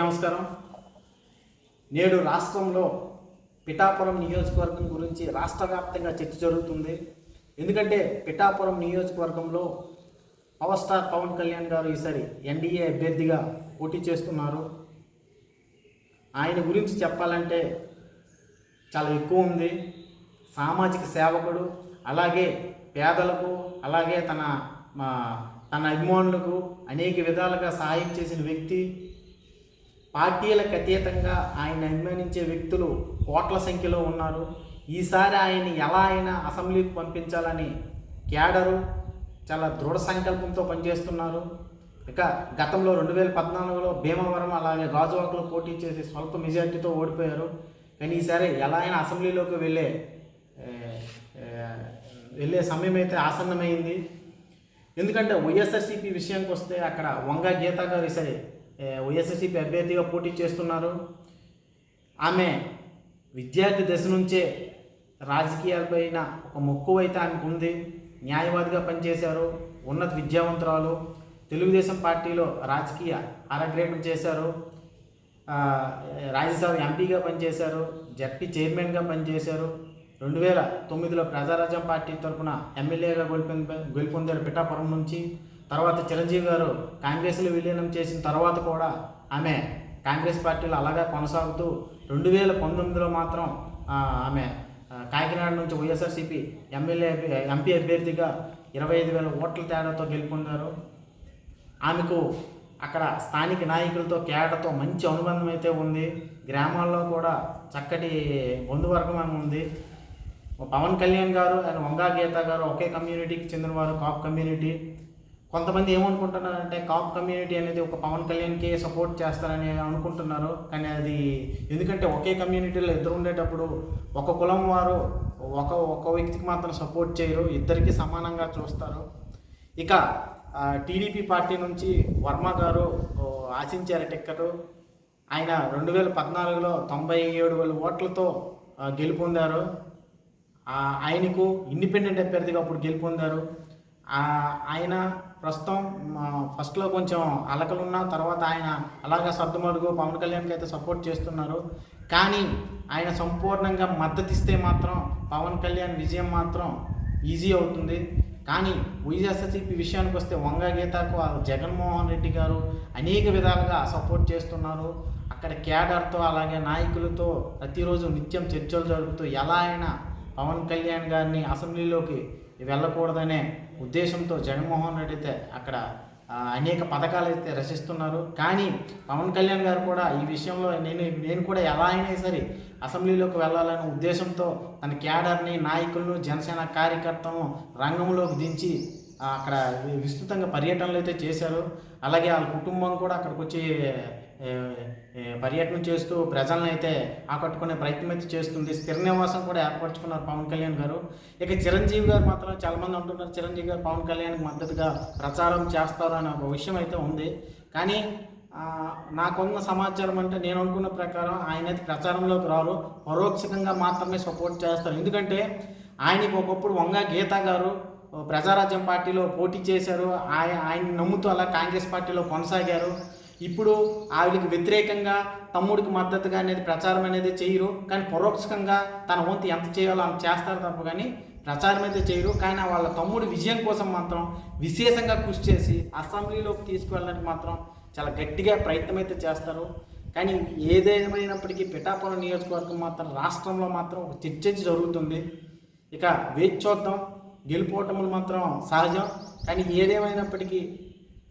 నమస్కారం. నేడు రాష్ట్రంలో పిఠాపురం నియోజకవర్గం గురించి రాష్ట్ర వ్యాప్తంగా చర్చ జరుగుతుంది. ఎందుకంటే పిఠాపురం నియోజకవర్గంలో పవర్ స్టార్ పవన్ కళ్యాణ్ గారు ఈసారి ఎన్డీఏ అభ్యర్థిగా పోటీ చేస్తున్నారు. ఆయన గురించి చెప్పాలంటే చాలా ఎక్కువ ఉంది. సామాజిక సేవకుడు అలాగే పేదలకు అలాగే తన మా తన అభిమానులకు అనేక విధాలుగా సహాయం చేసిన వ్యక్తి. పార్టీలకు అతీతంగా ఆయన అభిమానించే వ్యక్తులు కోట్ల సంఖ్యలో ఉన్నారు. ఈసారి ఆయన ఎలా అయినా అసెంబ్లీకి పంపించాలని క్యాడరు చాలా దృఢ సంకల్పంతో పనిచేస్తున్నారు. ఇక గతంలో రెండు వేల పద్నాలుగులో భీమవరం అలాగే గాజువాకలో పోటీ చేసి స్వల్ప మెజార్టీతో ఓడిపోయారు. కానీ ఈసారి ఎలా అయినా అసెంబ్లీలోకి వెళ్ళే వెళ్ళే సమయం అయితే ఆసన్నమైంది. ఎందుకంటే వైఎస్ఆర్సీపీ విషయానికి వస్తే అక్కడ వంగ గీత గారు ఈసారి ఏ, అభ్యర్థిగా పోటీ చేస్తున్నారు. ఆమె విద్యార్థి దశ నుంచే రాజకీయాలపైన ఒక మక్కువ అయితే ఆమెకు ఉంది. న్యాయవాదిగా పనిచేశారు. ఉన్నత విద్యావంతురాలు. తెలుగుదేశం పార్టీలో రాజకీయ అరగ్రేటం చేశారు. రాజ్యసభ ఎంపీగా పనిచేశారు. జడ్పీ చైర్మన్గా పనిచేశారు. రెండు వేల తొమ్మిదిలో ప్రజారాజ్యం పార్టీ తరఫున ఎమ్మెల్యేగా గెలుపొంది గెలుపొందారు పిఠాపురం నుంచి. తర్వాత చిరంజీవి గారు కాంగ్రెస్లో విలీనం చేసిన తర్వాత కూడా ఆమె కాంగ్రెస్ పార్టీలో అలాగే కొనసాగుతూ రెండు వేల పంతొమ్మిదిలో మాత్రం ఆమె కాకినాడ నుంచి వైఎస్ఆర్సీపీ ఎమ్మెల్యే ఎంపీ అభ్యర్థిగా ఇరవై ఐదు వేల ఓట్ల తేడాతో గెలుపొందారు. ఆమెకు అక్కడ స్థానిక నాయకులతో కేడతో మంచి అనుబంధం అయితే ఉంది. గ్రామాల్లో కూడా చక్కటి బంధువర్గం ఆమె ఉంది. పవన్ కళ్యాణ్ గారు ఆయన వంగా గీత గారు ఒకే కమ్యూనిటీకి చెందినవారు కాప్ కమ్యూనిటీ. కొంతమంది ఏమనుకుంటున్నారంటే కాప్ కమ్యూనిటీ అనేది ఒక పవన్ కళ్యాణ్కి సపోర్ట్ చేస్తారని అనుకుంటున్నారు. కానీ అది ఎందుకంటే ఒకే కమ్యూనిటీలో ఇద్దరు ఉండేటప్పుడు ఒక కులం వారు ఒక ఒక వ్యక్తికి మాత్రం సపోర్ట్ చేయరు. ఇద్దరికి సమానంగా చూస్తారు. ఇక టీడీపీ పార్టీ నుంచి వర్మ గారు ఆశించారు టిక్కెట్. ఆయన రెండు వేల పద్నాలుగులో తొంభై ఏడు వేల ఓట్లతో గెలుపొందారు. ఆయనకు ఇండిపెండెంట్ అభ్యర్థిగా అప్పుడు గెలుపొందారు. ఆయన ప్రస్తుతం మా ఫస్ట్లో కొంచెం అలకలున్న తర్వాత ఆయన అలాగా సర్దుమడుగు పవన్ కళ్యాణ్కి అయితే సపోర్ట్ చేస్తున్నారు. కానీ ఆయన సంపూర్ణంగా మద్దతిస్తే మాత్రం పవన్ కళ్యాణ్ విజయం మాత్రం ఈజీ అవుతుంది. కానీ వైఎస్ఆర్సీపీ విషయానికి వస్తే వంగ గీతకు జగన్మోహన్ రెడ్డి గారు అనేక విధాలుగా సపోర్ట్ చేస్తున్నారు. అక్కడ క్యాడర్తో అలాగే నాయకులతో ప్రతిరోజు నిత్యం చర్చలు జరుపుతూ ఎలా అయినా పవన్ కళ్యాణ్ గారిని అసెంబ్లీలోకి వెళ్ళకూడదనే ఉద్దేశంతో జగన్మోహన్ రెడ్డి అయితే అక్కడ అనేక పథకాలు అయితే రచిస్తున్నారు. కానీ పవన్ కళ్యాణ్ గారు కూడా ఈ విషయంలో నేను నేను కూడా ఎలా అయినా సరే అసెంబ్లీలోకి వెళ్ళాలనే ఉద్దేశంతో తన క్యాడర్ని నాయకులను జనసేన కార్యకర్తలను రంగంలోకి దించి అక్కడ విస్తృతంగా పర్యటనలు అయితే చేశారు. అలాగే వాళ్ళ కుటుంబం కూడా అక్కడికి వచ్చి పర్యటన చేస్తూ ప్రజలను అయితే ఆకట్టుకునే ప్రయత్నం అయితే చేస్తుంది. స్థిర నివాసం కూడా ఏర్పరచుకున్నారు పవన్ కళ్యాణ్ గారు. ఇక చిరంజీవి గారు మాత్రం చాలామంది అంటున్నారు చిరంజీవి గారు పవన్ కళ్యాణ్కి మద్దతుగా ప్రచారం చేస్తారు? అనే ఒక విషయం అయితే ఉంది. కానీ నాకున్న సమాచారం అంటే నేను అనుకున్న ప్రకారం ఆయన అయితే ప్రచారంలోకి రారు. పరోక్షకంగా మాత్రమే సపోర్ట్ చేస్తారు. ఎందుకంటే ఆయనకి ఒకప్పుడు వంగ గీత గారు ప్రజారాజ్యం పార్టీలో పోటీ చేశారు. ఆయన ఆయన నమ్ముతూ అలా కాంగ్రెస్ పార్టీలో కొనసాగారు. ఇప్పుడు ఆవిడకి వ్యతిరేకంగా తమ్ముడికి మద్దతుగా అనేది ప్రచారం అనేది చేయరు. కానీ పరోక్షంగా తన వంతు ఎంత చేయాలో అంత చేస్తారు తప్ప కానీ ప్రచారం అయితే చేయరు. కానీ వాళ్ళ తమ్ముడు విజయం కోసం మాత్రం విశేషంగా కృషి చేసి అసెంబ్లీలోకి తీసుకువెళ్ళడానికి మాత్రం చాలా గట్టిగా ప్రయత్నం అయితే చేస్తారు. కానీ ఏదేమైనప్పటికీ పిఠాపురం నియోజకవర్గం మాత్రం రాష్ట్రంలో మాత్రం ఒక చర్చ జరుగుతుంది. ఇక వేచి చూద్దాం. గెలుపోవటములు మాత్రం సహజం. కానీ ఏదేమైనప్పటికీ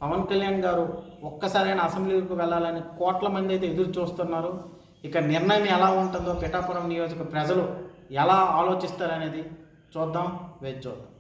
పవన్ కళ్యాణ్ గారు ఒక్కసారైనా అసెంబ్లీకి వెళ్ళాలని కోట్ల మంది అయితే ఎదురు చూస్తున్నారు. ఇక నిర్ణయం ఎలా ఉంటుందో పిఠాపురం నియోజక ప్రజలు ఎలా ఆలోచిస్తారనేది చూద్దాం వేచి చూద్దాం.